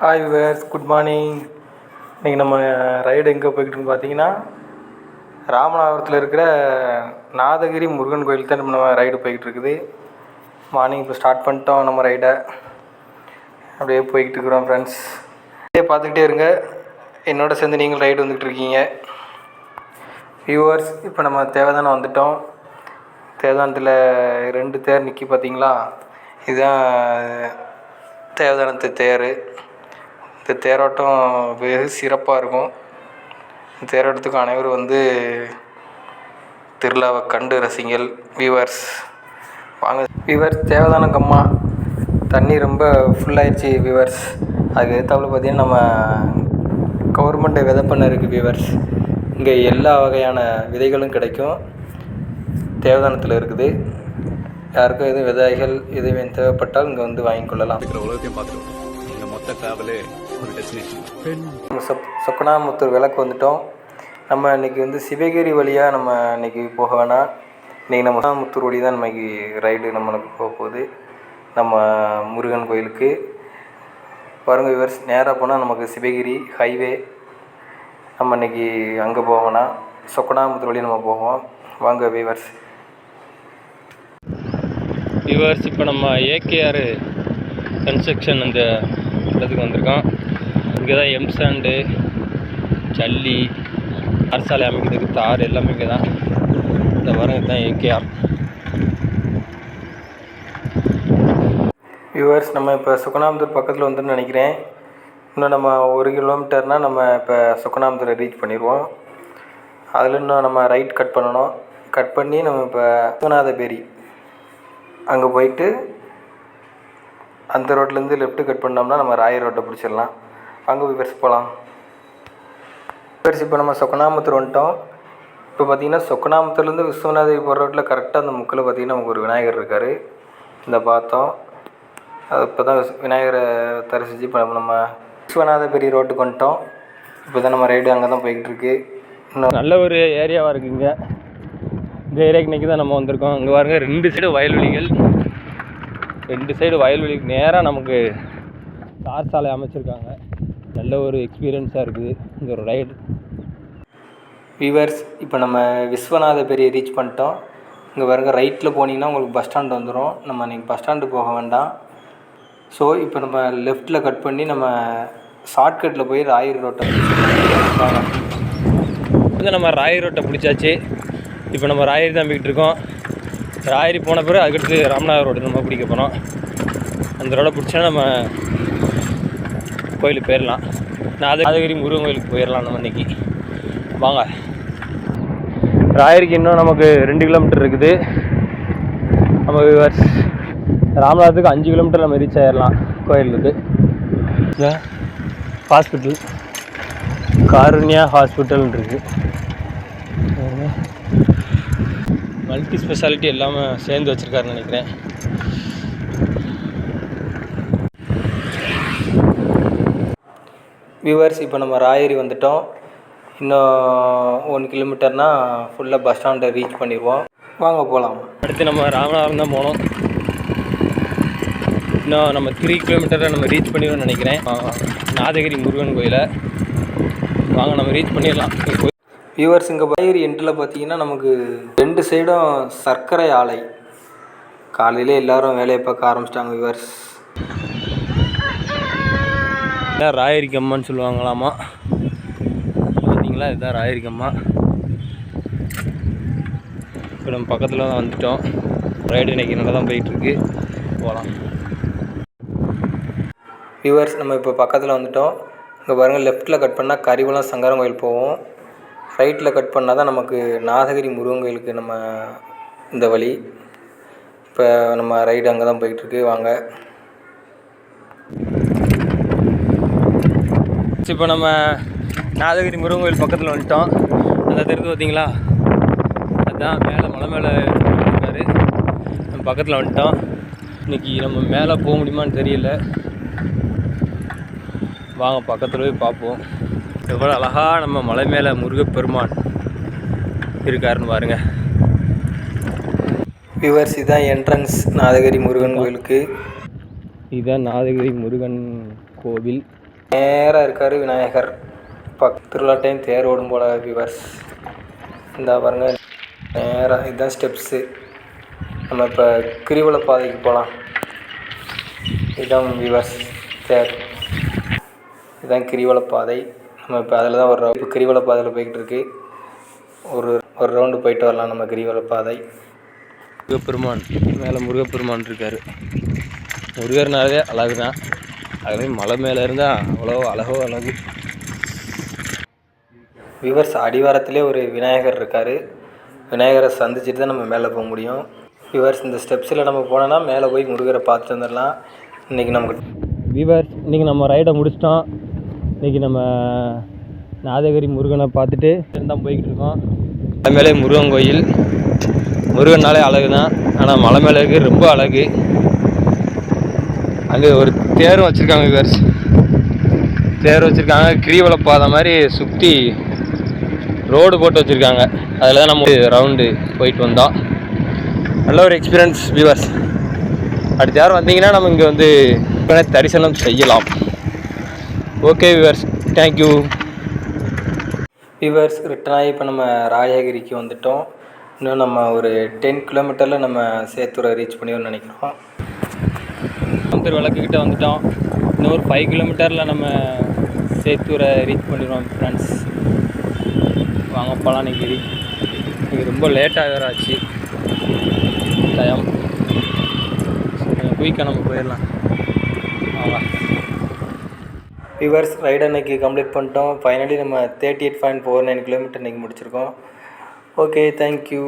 Hi viewers good morning இன்றைக்கி நம்ம ride எங்கே போய்கிட்டுன்னு பார்த்தீங்கன்னா ராமநாதபுரத்தில் இருக்கிற நாதகிரி முருகன் கோயில் தான் நம்ம ரைடு போய்கிட்டு இருக்குது மார்னிங் இப்போ ஸ்டார்ட் பண்ணிட்டோம் நம்ம ரைடை அப்படியே போய்கிட்டு இருக்கிறோம் ஃப்ரெண்ட்ஸ் அப்படியே பார்த்துக்கிட்டே இருங்க. என்னோட சேர்ந்து நீங்கள் ரைடு வந்துக்கிட்டு இருக்கீங்க. வியூவர்ஸ் இப்போ நம்ம தேவதானம் வந்துட்டோம். தேவதானத்தில் ரெண்டு தேர் நிற்கி பார்த்தீங்களா இதுதான் தேவதானத்து தேர். இந்த தேரோட்டம் வெகு சிறப்பாக இருக்கும். இந்த தேரோட்டத்துக்கு அனைவரும் வந்து திருவிழாவை கண்டு ரசிங்கள். வியூவர்ஸ் வாங்க. வியூவர்ஸ் தேவதானம் கம்மா. தண்ணி ரொம்ப ஃபுல்லாகிடுச்சு வியூவர்ஸ் அதுக்கு எதிர்த்தாப்புல பார்த்தீங்கன்னா நம்ம கவர்மெண்ட்டு விதை பண்ண இருக்குது வியூவர்ஸ் இங்கே எல்லா வகையான விதைகளும் கிடைக்கும். தேவதானத்தில் இருக்குது. யாருக்கும் எதுவும் விதைகள் எதுவும் தேவைப்பட்டால் இங்கே வந்து வாங்கி கொள்ளலாம். இருக்கிற உலகத்தையும் பார்த்துட்டு இந்த மொத்த ட்ராவலே ஒரு டெஸ்டினேஷன் நம்ம சொக் சொக்கனாமுத்தூர் விளக்கு வந்துட்டோம். நம்ம இன்றைக்கி வந்து சிவகிரி வழியாக நம்ம இன்றைக்கி போக வேணாம். இன்றைக்கி நம்ம சொக்கனாமுத்தூர் வழி தான் நமக்கு ரைடு நம்மளுக்கு போக போகுது. நம்ம முருகன் கோயிலுக்கு. பாருங்கள் விவர்ஸ் நேராக போனால் நமக்கு சிவகிரி ஹைவே நம்ம இன்றைக்கி அங்கே போக வேணாம். சொக்கனாமுத்தூர் வழி நம்ம போவோம். வாங்க விவர்ஸ் வியூவர்ஸ் இப்போ நம்ம ஏகேஆர் கன்ஸ்ட்ரக்ஷன் அந்த இடத்துக்கு வந்திருக்கோம். இங்கே தான் எம் சாண்டு ஜல்லி அரசாலை அமைக்கிறதுக்கு தார் எல்லாமே இங்கே தான் இந்த வாரம் இதுதான் ஏகேஆர் வியூவர்ஸ் நம்ம இப்போ சுக்கனாமுத்தூர் பக்கத்தில் வந்துன்னு நினைக்கிறேன். இன்னும் நம்ம ஒரு கிலோமீட்டர்னால் நம்ம இப்போ சுக்கனாமுத்தூரை ரீச் பண்ணிடுவோம் அதில் இன்னும் நம்ம ரைட் கட் பண்ணணும். கட் பண்ணி நம்ம இப்போ விஸ்வநாதபேரி அங்கே போயிட்டு அந்த ரோட்லேருந்து லெஃப்ட்டு கட் பண்ணோம்னா நம்ம ராய ரோட்டை பிடிச்சிடலாம். அங்கே வியூவர்ஸ் போகலாம் வியூவர்ஸ் இப்போ நம்ம சொக்கநாமத்தூர் வந்துட்டோம். இப்போ பார்த்தீங்கன்னா சொக்கனாமுத்தூர்லேருந்து விஸ்வநாதரி போகிற ரோட்டில் கரெக்டாக அந்த முக்கில் பார்த்தீங்கன்னா நமக்கு ஒரு விநாயகர் இருக்கார். இந்த பார்த்தோம். அது இப்போ தான் விநாயகரை தரிசித்து இப்போ நம்ம விஸ்வநாதபுரி ரோட்டுக்கு வந்துட்டோம். இப்போ தான் நம்ம ரைடு அங்கே தான் போய்கிட்டு இருக்கு. இன்னும் நல்ல ஒரு ஏரியாவாக இருக்குங்க இந்த ஏரியாக்கு இன்றைக்கி தான் நம்ம வந்திருக்கோம். இங்கே பாருங்க ரெண்டு சைடு வயல்வெளிகள். ரெண்டு சைடு வயல்வெளிக்கு நேராக நமக்கு தார் சாலை அமைச்சிருக்காங்க. நல்ல ஒரு எக்ஸ்பீரியன்ஸாக இருக்குது. இந்த ஒரு ரைடு வியூவர்ஸ் இப்போ நம்ம விஸ்வநாதபுரியை ரீச் பண்ணிட்டோம். இங்கே பாருங்க ரைட்டில் போனீங்கன்னா உங்களுக்கு பஸ் ஸ்டாண்டு வந்துடும் நம்ம இன்றைக்கி பஸ் ஸ்டாண்டு போக வேண்டாம். ஸோ இப்போ நம்ம லெஃப்ட்டில் கட் பண்ணி நம்ம ஷார்ட்கட்டில் போய் ராயர் ரோட்டை வந்து நம்ம ராயர் ரோட்டை பிடிச்சாச்சு. இப்போ நம்ம ராயரி தான் போய்கிட்டு இருக்கோம். ராயரி போன பிறகு அதுக்கடுத்து ராமநாதர் ரோடு நம்ம பிடிக்க போகிறோம் அந்த ரோடை பிடிச்சா நம்ம கோயிலுக்கு போயிடலாம். நான் நாதகிரி முருகன் கோயிலுக்கு போயிடலாம் நம்ம இன்னைக்கு. வாங்க. ராயருக்கு இன்னும் நமக்கு ரெண்டு கிலோமீட்டர் இருக்குது. நம்ம ராமநாதத்துக்கு அஞ்சு கிலோமீட்டர் நம்ம ரீச் ஆயிடலாம் கோயிலுக்கு. ஹாஸ்பிட்டல் காருண்யா ஹாஸ்பிட்டல் இருக்கு. மல்டி ஸ்பெஷாலிட்டி எல்லாமே சேர்ந்து வச்சுருக்காருன்னு நினைக்கிறேன். வியூவர்ஸ் இப்போ நம்ம ராயரி வந்துட்டோம். இன்னும் ஒன் கிலோமீட்டர்னால் ஃபுல்லாக பஸ் ஸ்டாண்டை ரீச் பண்ணிடுவோம் வாங்க போகலாம் அடுத்து நம்ம ராமநாதபுரம் தான் போகணும் இன்னும் நம்ம த்ரீ கிலோமீட்டரை நம்ம ரீச் பண்ணிடுவோம்னு நினைக்கிறேன். நாதகிரி முருகன் கோயிலை. வாங்க நம்ம ரீச் பண்ணிடலாம். வியூவர்ஸ் இங்கே ராயரி எண்டில் பார்த்தீங்கன்னா நமக்கு ரெண்டு சைடும் சர்க்கரை ஆலை. காலையிலே எல்லாரும் வேலையை பார்க்க ஆரம்பிச்சிட்டாங்க வியூவர்ஸ் இதான் ராயரிக்கு அம்மான்னு சொல்லுவாங்களாமா? பார்த்தீங்களா இதுதான் ராயரிக்கு இப்போ நம்ம பக்கத்தில் தான் வந்துட்டோம். ரைடு இன்னைக்கு நல்லா தான் போயிட்டுருக்கு. போகலாம் வியூவர்ஸ் நம்ம இப்போ பக்கத்தில் வந்துட்டோம். இங்கே பாருங்கள் லெஃப்ட்டில் கட் பண்ணால் கரிவலம் சங்கரன் கோயில் போவோம். ரைட்டில் கட் பண்ணால் தான் நமக்கு நாதகிரி முருகன் கோயிலுக்கு நம்ம இந்த வழி. இப்போ நம்ம ரைடு அங்கே தான் போய்கிட்டுருக்கு வாங்க. இப்போ நம்ம நாதகிரி முருகன் கோயில் பக்கத்தில் வந்துட்டோம். அந்த தெரிஞ்சு பார்த்தீங்களா அதுதான் மேலே மலை மேலே இருக்காரு. நம்ம பக்கத்தில் வந்துட்டோம். இன்னைக்கு நம்ம மேலே போக முடியுமான்னு தெரியல. வாங்க பக்கத்தில் போய் பார்ப்போம். எவ்வளோ அழகா நம்ம மலை மேலே முருகப்பெருமான் இருக்காருன்னு பாருங்க. வியூவர்ஸ் இதுதான் என்ட்ரன்ஸ் நாதகிரி முருகன் கோயிலுக்கு. இதுதான் நாதகிரி முருகன் கோவில். நேராக இருக்கார் விநாயகர். பக் திருவிழா டைம் தேர் ஓடும் போல வியூவர்ஸ் இந்த பாருங்கள் நேராக இதுதான் ஸ்டெப்ஸு நம்ம இப்போ கிரிவல பாதைக்கு போகலாம் இதுதான் வியூவர்ஸ் தேர் இதுதான் கிரிவல பாதை. நம்ம இப்போ அதில் தான் ஒரு இப்போ கிரிவல பாதையில் போய்கிட்டு இருக்கு. ஒரு ஒரு ரவுண்டு போயிட்டு வரலாம் நம்ம கிரிவல பாதை. முருகப்பெருமான் மேலே முருகப்பெருமான் இருக்கார். முருகர்னாலே அழகு தான் அதுவே மலை மேலே இருந்தால் அவ்வளோ அழகோ அழகு. விவர்ஸ் அடிவாரத்திலே ஒரு விநாயகர் இருக்கார். விநாயகரை சந்திச்சுட்டு தான் நம்ம மேலே போக முடியும். விவர்ஸ் இந்த ஸ்டெப்ஸில் நம்ம போனோன்னா மேலே போய் முருகரை பார்த்துட்டு வந்துடலாம். இன்றைக்கி நமக்கு வீவர் இன்றைக்கி நம்ம ரைடை முடிச்சிட்டோம். இன்றைக்கி நம்ம நாதகிரி முருகனை பார்த்துட்டு தான் போய்கிட்டு இருக்கோம். மலை மேலே முருகன் கோயில். முருகன்னாலே அழகு தான் ஆனால் மலை மேலே இருக்கு ரொம்ப அழகு. அங்கே ஒரு தேரும் வச்சுருக்காங்க விவர்ஸ் தேர் வச்சுருக்காங்க. கிரிவல பாதை மாதிரி சுற்றி ரோடு போட்டு வச்சுருக்காங்க. அதில் தான் நம்ம ரவுண்டு போயிட்டு வந்தோம். நல்ல ஒரு எக்ஸ்பீரியன்ஸ் வியூவர்ஸ் அடுத்த யாரும் வந்தீங்கன்னா நம்ம இங்கே வந்து தரிசனம் செய்யலாம். Okay viewers thank you viewers return ஆகி இப்போ நம்ம ராயகிரிக்கு வந்துட்டோம். இன்னும் நம்ம ஒரு டென் கிலோமீட்டரில் நம்ம சேத்தூரை ரீச் பண்ணிடும்னு நினைக்கிறோம். அம்பர் விளக்குக்கிட்ட வந்துட்டோம். இன்னும் ஒரு ஃபைவ் கிலோமீட்டரில் நம்ம சேத்தூரை ரீச் பண்ணிடுவோம் ஃப்ரெண்ட்ஸ் வாங்க போகலாம் நீங்கிரி இது ரொம்ப லேட்டாக வேறு ஆச்சு டயம் குயிக்காக நம்ம போயிடலாம். வாங்க. விவர்ஸ் ரைடு அன்னைக்கு கம்ப்ளீட் பண்ணிட்டோம். ஃபைனலி நம்ம thirty eight point four nine kilometre இன்றைக்கி முடிச்சிருக்கோம் ஓகே தேங்க்யூ